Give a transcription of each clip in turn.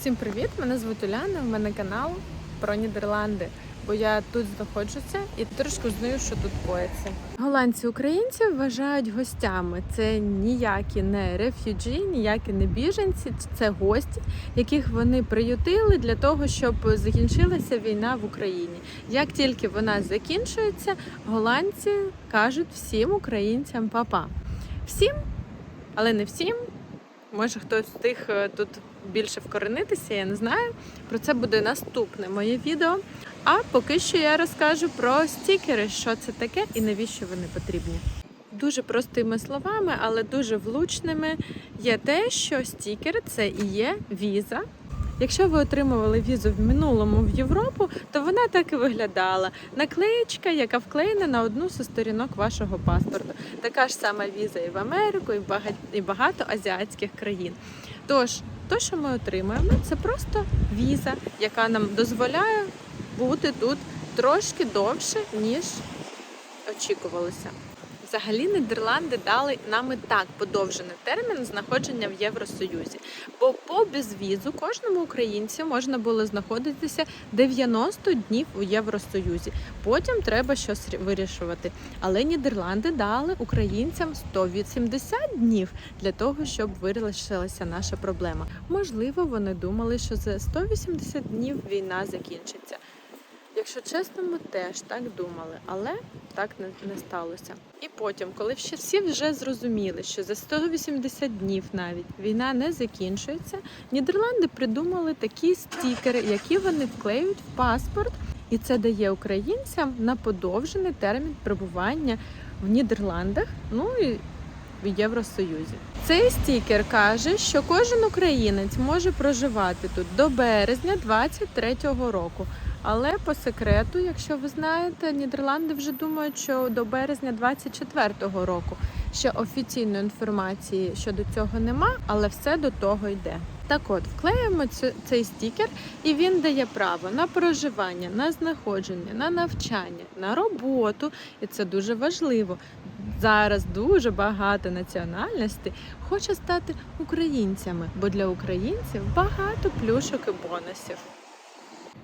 Всім привіт! Мене звуть Уляна. У мене канал про Нідерланди. Бо я тут знаходжуся і трошки знаю, що тут коїться. Голландці українці вважають гостями. Це ніякі не рефюджі, ніякі не біженці. Це гості, яких вони приютили для того, щоб закінчилася війна в Україні. Як тільки вона закінчується, голландці кажуть всім українцям папа. Всім, але не всім. Може хтось з тих е, тут більше вкоренитися, я не знаю. Про це буде наступне моє відео. А поки що я розкажу про стікери, що це таке і навіщо вони потрібні. Дуже простими словами, але дуже влучними є те, що стікер це і є віза. Якщо ви отримували візу в минулому в Європу, то вона так і виглядала. Наклеєчка, яка вклеєна на одну зі сторінок вашого паспорту. Така ж сама віза і в Америку, і в багато, і багато азіатських країн. Тож, то, що ми отримуємо, це просто віза, яка нам дозволяє бути тут трошки довше, ніж очікувалося. Взагалі Нідерланди дали нам і так подовжений термін знаходження в Євросоюзі. Бо по безвізу кожному українцю можна було знаходитися 90 днів у Євросоюзі. Потім треба щось вирішувати. Але Нідерланди дали українцям 180 днів для того, щоб вирішилася наша проблема. Можливо, вони думали, що за 180 днів війна закінчиться. Якщо чесно, ми теж так думали, але так не, не сталося. І потім, коли ще всі вже зрозуміли, що за 180 днів навіть війна не закінчується, Нідерланди придумали такі стікери, які вони вклеюють в паспорт, і це дає українцям на подовжений термін перебування в Нідерландах. Ну і в Євросоюзі цей стікер каже, що кожен українець може проживати тут до березня 23-го року. Але по секрету, якщо ви знаєте, Нідерланди вже думають, що до березня 24-го року ще офіційної інформації щодо цього нема, але все до того йде. Так от, вклеїмо цей стікер, і він дає право на проживання, на знаходження, на навчання, на роботу. І це дуже важливо. Зараз дуже багато національностей хоче стати українцями, бо для українців багато плюшок і бонусів.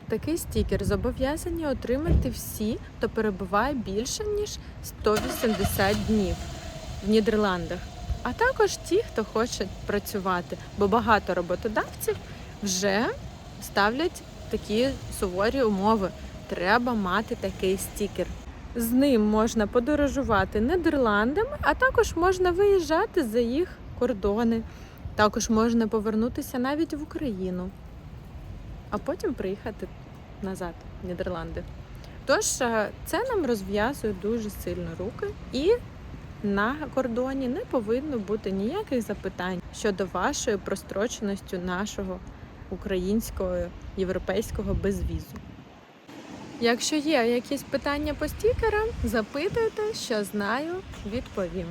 Такий стікер зобов'язані отримати всі, хто перебуває більше ніж 180 днів в Нідерландах, а також ті, хто хоче працювати, бо багато роботодавців вже ставлять такі суворі умови. Треба мати такий стікер. З ним можна подорожувати Нідерландами, а також можна виїжджати за їх кордони. Також можна повернутися навіть в Україну а потім приїхати назад в Нідерланди. Тож е, це нам розв'язує дуже сильно руки, і на кордоні не повинно бути ніяких запитань щодо вашої простроченості нашого українського європейського безвізу. Якщо є якісь питання по стікерам, запитуйте, що знаю, відповім.